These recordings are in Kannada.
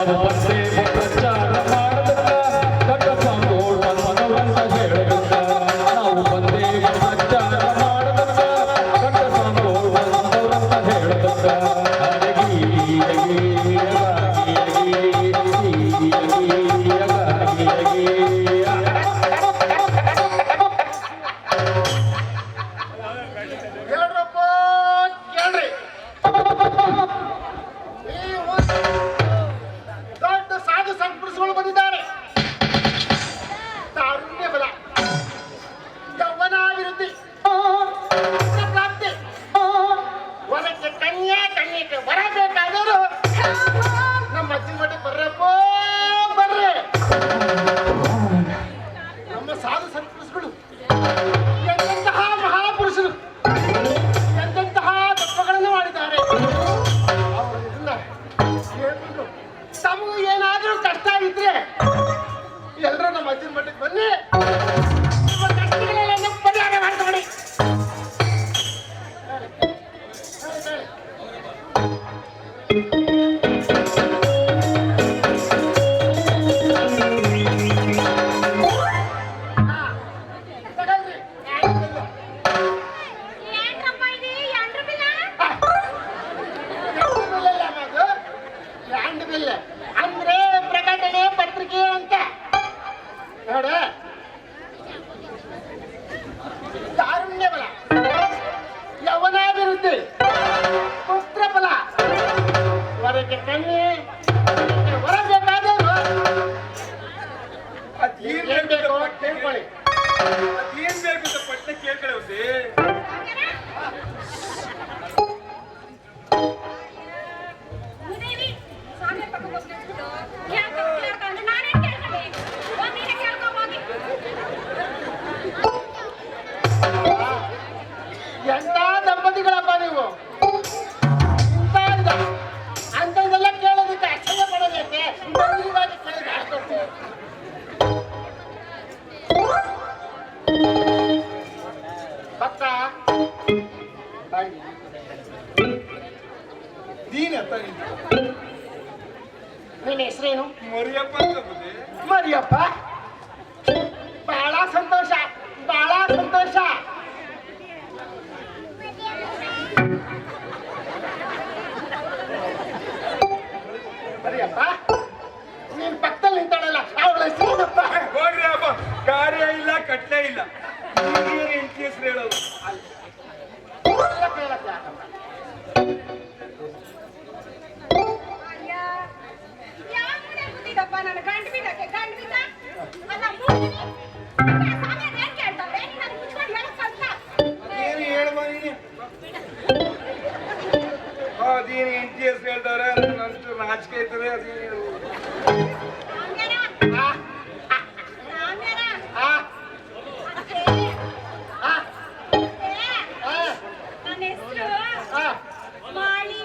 Você ಬರಿಯಪ್ಪ. ನೀನ್ ಪಕ್ಕದಲ್ಲಿ ನಿಂತಾಳಲ್ಲ ಅವಳ ಹೆಸರೇನಪ್ಪ ಹೋಗ್ರಿ ಅಪ್ಪ. ಕಾರ್ಯ ಇಲ್ಲ ಕಟ್ಲೆ ಇಲ್ಲ. ಹೆಂಡತಿ ಹೆಸರು ಹೇಳೋದು. ನನ್ನ మాలి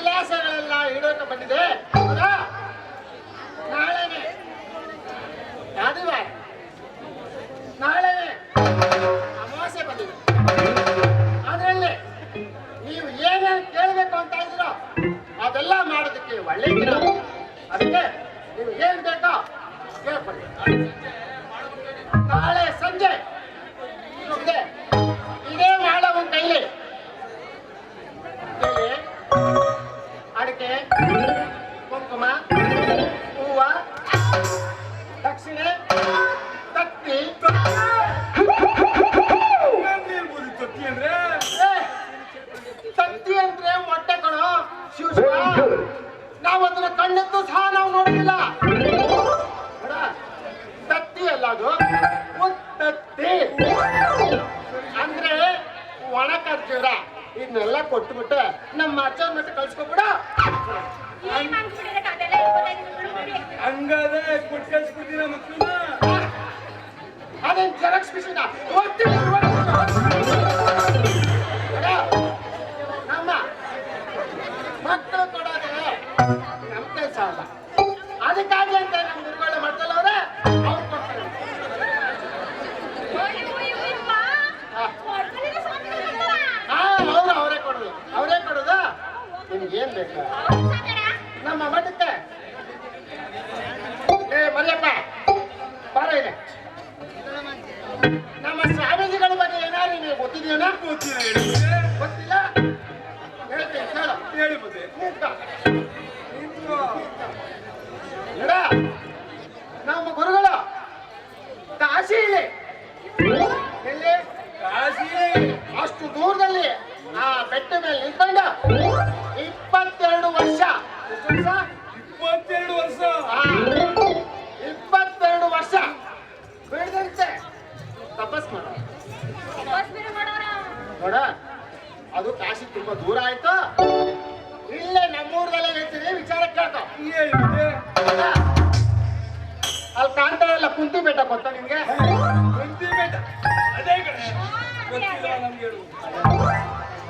ಅಭಿಲಾಷಗಳೆಲ್ಲ ಈಡೇರಿಕೆ ಬಂದಿದೆ. ಹೌದಾ? ನಾಳೆನೆ. ಆದಿವಾರ. ನಾಳೆನೆ ಅಮಾವಾಸ್ಯೆ ಬಂದಿದೆ. ಅದರಲ್ಲಿ ನೀವು ಏನೇನು ಕೇಳಬೇಕು ಅಂತ ಇದ್ದೀರೋ ಅದೆಲ್ಲ ಮಾಡೋದಕ್ಕೆ ಒಳ್ಳೆ ದಿನ. ಅದಕ್ಕೆ ನೀವು ಏನು ಬೇಕೋ ಕೇಳ್ಕೊಳ್ಳಿ ನಾಳೆ ಶಕ್ತಿ ಅಂದ್ರೆ ಮೊಟ್ಟೆ ಕಣೋ. ನಾವು ಅದನ್ನ ಕಣ್ಣೆದ್ದು ಸಹ ನಾವು ನೋಡಿಲ್ಲ. ತತ್ತಿ ಅಲ್ಲ ಅದು. ತತ್ತಿ. ಅಂದ್ರೆ ಒಣ ಕರ್ಜೂರ ಇದನ್ನೆಲ್ಲ ಕೊಟ್ಬಿಟ್ಟು ನಮ್ಮ ಅಜ್ಜ ಮತ್ತೆ ಕಳ್ಸ್ಕೊಬಿಡ. ಹಂಗಾದ್ರೆ ಕೊಟ್ಟು ಕಳ್ಸ್ಬಿಡ್ತೀರ ಮಕ್ಕಳನ್ನ? ಅದೇನ್ ಜೆರಾಕ್ಸ್ ಮಿಷಿನ? ಅವರೇ ಕೊಡೋದು ನಿಮ್ಗೆ ಏನ್ ಬೇಕು? ನಮ್ಮ ಮಠಕ್ಕೆ. ಏ ಮರಿಯಪ್ಪ ಬಾರ ಇದೆ. ನಮ್ಮ ಸ್ವಾಮೀಜಿಗಳ ಬಗ್ಗೆ ಏನಾದ್ರು ನೀವು ಗೊತ್ತಿದ್ದೀನ ಗೊತ್ತಿಲ್ಲ? ಹೇಳ್ತೀನಿ ಕೇಳು. ಹೇಳಿ ನಮ್ಮ ಗುರುಗಳು ಇಪ್ಪತ್ತೆರಡು ವರ್ಷ? ಇಪ್ಪತ್ತೆರಡು ವರ್ಷ. ಇಪ್ಪತ್ತೆರಡು ವರ್ಷ. ಬಿಡದಂತೆ ತಪಸ್ ಮಾಡ. ಮಾಡೋಣ ನೋಡ ಅದು ಕಾಶಿ ತುಂಬಾ ದೂರ ಆಯ್ತು. ಇಲ್ಲೇ ನಮ್ಮೂರದಲ್ಲೇ ಹೇಳ್ತೀನಿ ವಿಚಾರ ಮತ್ತೆ ಅಲ್ಲಿ ಕಾಣ್ತಾ ಇಲ್ಲ ಕುಂತಿ ಬೆಟ್ಟ ಗೊತ್ತಾ ನಿಮ್ಗೆ ಕುಂತಿ ಬೆಟ್ಟ. ಅದೇ ಕಡೆ ಗೊತ್ತಿಲ್ಲ ನಮ್ಗೆ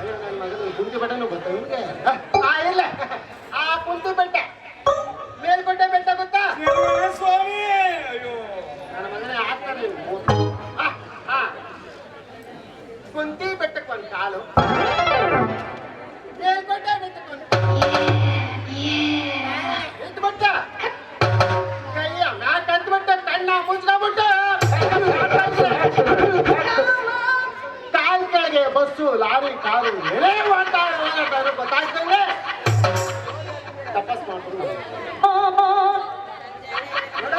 ಹೇಳು ಅಯ್ಯೋ, ನನ್ ಮಗನಿಗೆ ಕುಂತಿ ಗೊತ್ತಾ ನಿಮ್ಗೆ? ಆ ಇಲ್ಲ. ಆ ಕುಂತಿ ಬೆಟ್ಟ. ಮೇಲ್ಕೋಟೆ ಬೆಟ್ಟ ಗೊತ್ತಾ? ತಪಸ್ ಮಾಡ್ಕೊಂಡು ನೋಡ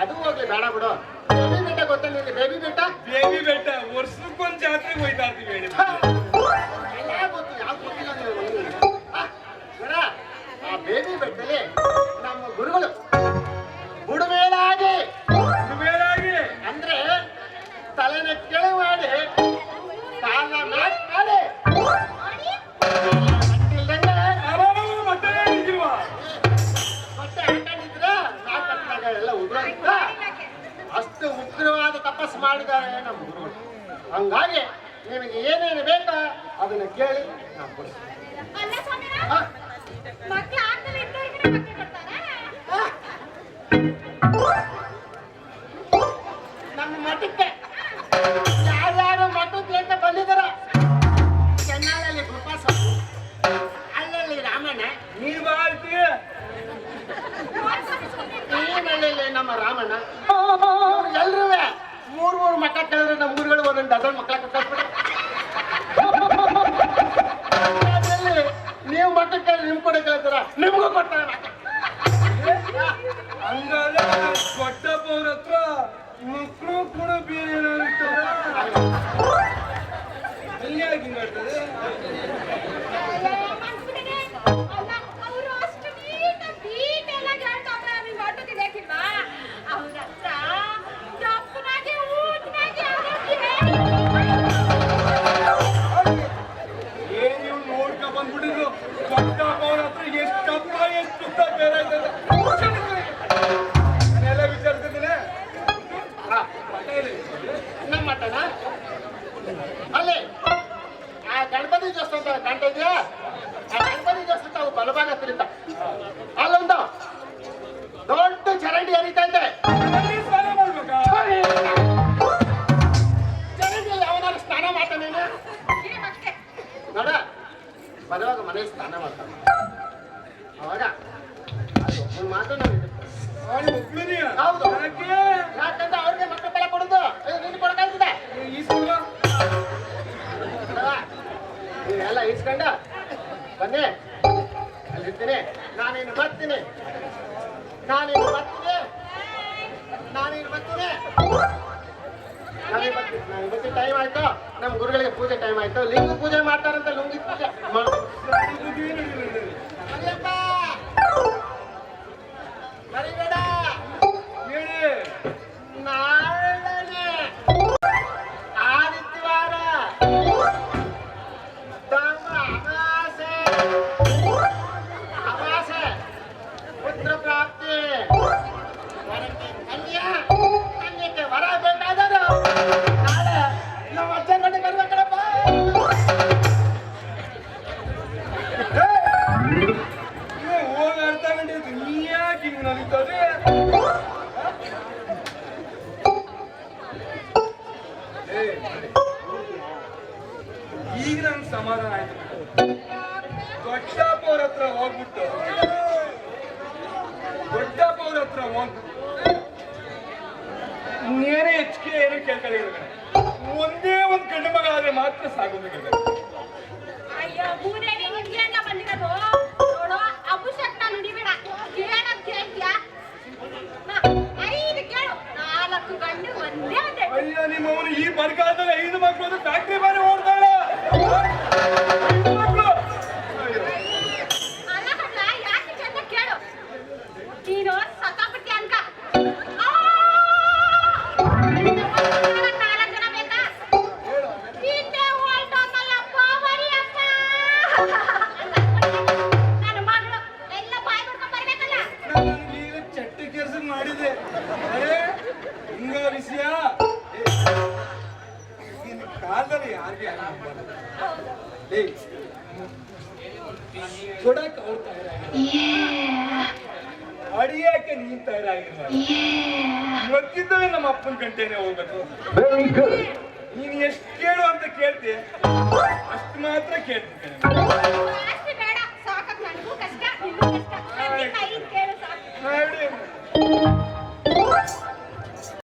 ಅದು ಹೋಗ್ಲಿ ಬೇಡ ಬಿಡು. ಬೇಬಿ ಬೆಟ್ಟ ಗೊತ್ತಾ ನಿನ್ಗೆ ಬೇಬಿ ಬೆಟ್ಟ? ದೇವಿ ಬೆಟ್ಟ ವರ್ಷಕ್ಕೊಂದ್ ಜಾತ್ರೆಗೆ ಹೋಯ್ತಾ ಇರ್ತೀವಿ ನಮ್ಮ ಮಠಕ್ಕೆ ಯಾರ್ಯಾರು ಮಠಕ್ಕೆ ಅಂತ ಬಂದಿದ್ದಾರ. ಚೆನ್ನೈಯಲ್ಲಿ ಕೃಪಾಸ ಅಲ್ಲಲ್ಲಿ ರಾಮಣ್ಣ ನೀನ್ ಬಾಳ್ತಿ ಮನೆಯಲ್ಲಿ ನಮ್ಮ ರಾಮಣ್ಣ ಎಲ್ರೂ ಮೂರ್ ಮೂರು ಮಕ್ಕ ಕೇಳಿದ್ರೆ ನಮ್ಮ ಊರುಗಳು ಒಂದೊಂದು ಡಜನ್ ಮಕ್ಕಳ ಕಟ್ಟಾಕ್ಬಿಡ ಕೇಳಿ ನಿಮ್ ಕೂಡ ಕೇಳ್ತಾರ ನಿಮ್ಗೂ ಕೊಡ್ತಾರೆ ಕಾಣ್ತಾ ಇದೆಯಾ ಅವು ಬಲಭಾಗ ತಿರುತ್ತ ಅಲ್ಲೊಂದು ದೊಡ್ಡ ಚರಂಡಿ ಹರಿತಾ ಇದೆ. ಚರಂಡಿಯಲ್ಲಿ ಅವನಾರು ಸ್ನಾನ ಮಾಡ್ತಾನೆ ನೋಡ ಬರುವಾಗ ಮನೆ ಸ್ನಾನ ಮಾಡ್ತಾನೆ. ಅವಾಗ ಮಾತು ಒಪ್ಪಿದೀಯ ಹೌದು. ಯಾಕಂದ್ರೆ ಎಲ್ಲ ಇಸ್ಕೊಂಡ? ಬನ್ನಿ. ಅಲ್ಲಿರ್ತೀನಿ. ನಾನೇನು ಬರ್ತೀನಿ. ನಾನೇನು ಬರ್ತೀನಿ. ನಾನೇನು ಬರ್ತೀನಿ. ಟೈಮ್ ಆಯ್ತು? ನಮ್ಮ ಗುರುಗಳಿಗೆ ಪೂಜೆ ಟೈಮ್ ಆಯ್ತು? ಲಿಂಗ ಪೂಜೆ ಮಾಡ್ತಾರಂತ ಲುಂಗಿ ಪೂಜೆ. ಮಾಡು. ಈಗ ನಂಗೆ ಸಮಾಧಾನ ಆಯ್ತು. ದೊಡ್ಡಪ್ಪ ಅವ್ರ ಹತ್ರ ಹೋಗ್ಬಿಟ್ಟು. ದೊಡ್ಡಪ್ಪ ಅವ್ರ ಹತ್ರ ಹೋಗ್ಬಿಟ್ಟು. ನೇರೇ ಹೆಚ್ಚಿಗೆ ಏನು ಕೇಳ್ಕೊಂಡಿರ್ಬೇಕು ಒಂದೇ ಒಂದು ಗಂಡು ಮಗ ಆದ್ರೆ ಮಾತ್ರ ಸಾಕು ಕೊಡಕ್ ಅವ್ರು ತಯಾರಾಗಿಲ್ಲ ಅಡಿಯಾಕೆ ನೀನ್ ತಯಾರಾಗಿಲ್ಲ? ಮತ್ತಿದ್ದವೇ ನಮ್ಮ ಅಪ್ಪನ ಗಂಟೆನೆ ಹೋಗ್ಬೇಕು. ನೀನ್ ಎಷ್ಟು ಕೇಳು ಅಂತ ಕೇಳ್ತಿ? ಅಷ್ಟು ಮಾತ್ರ ಕೇಳ್ತೀನಿ.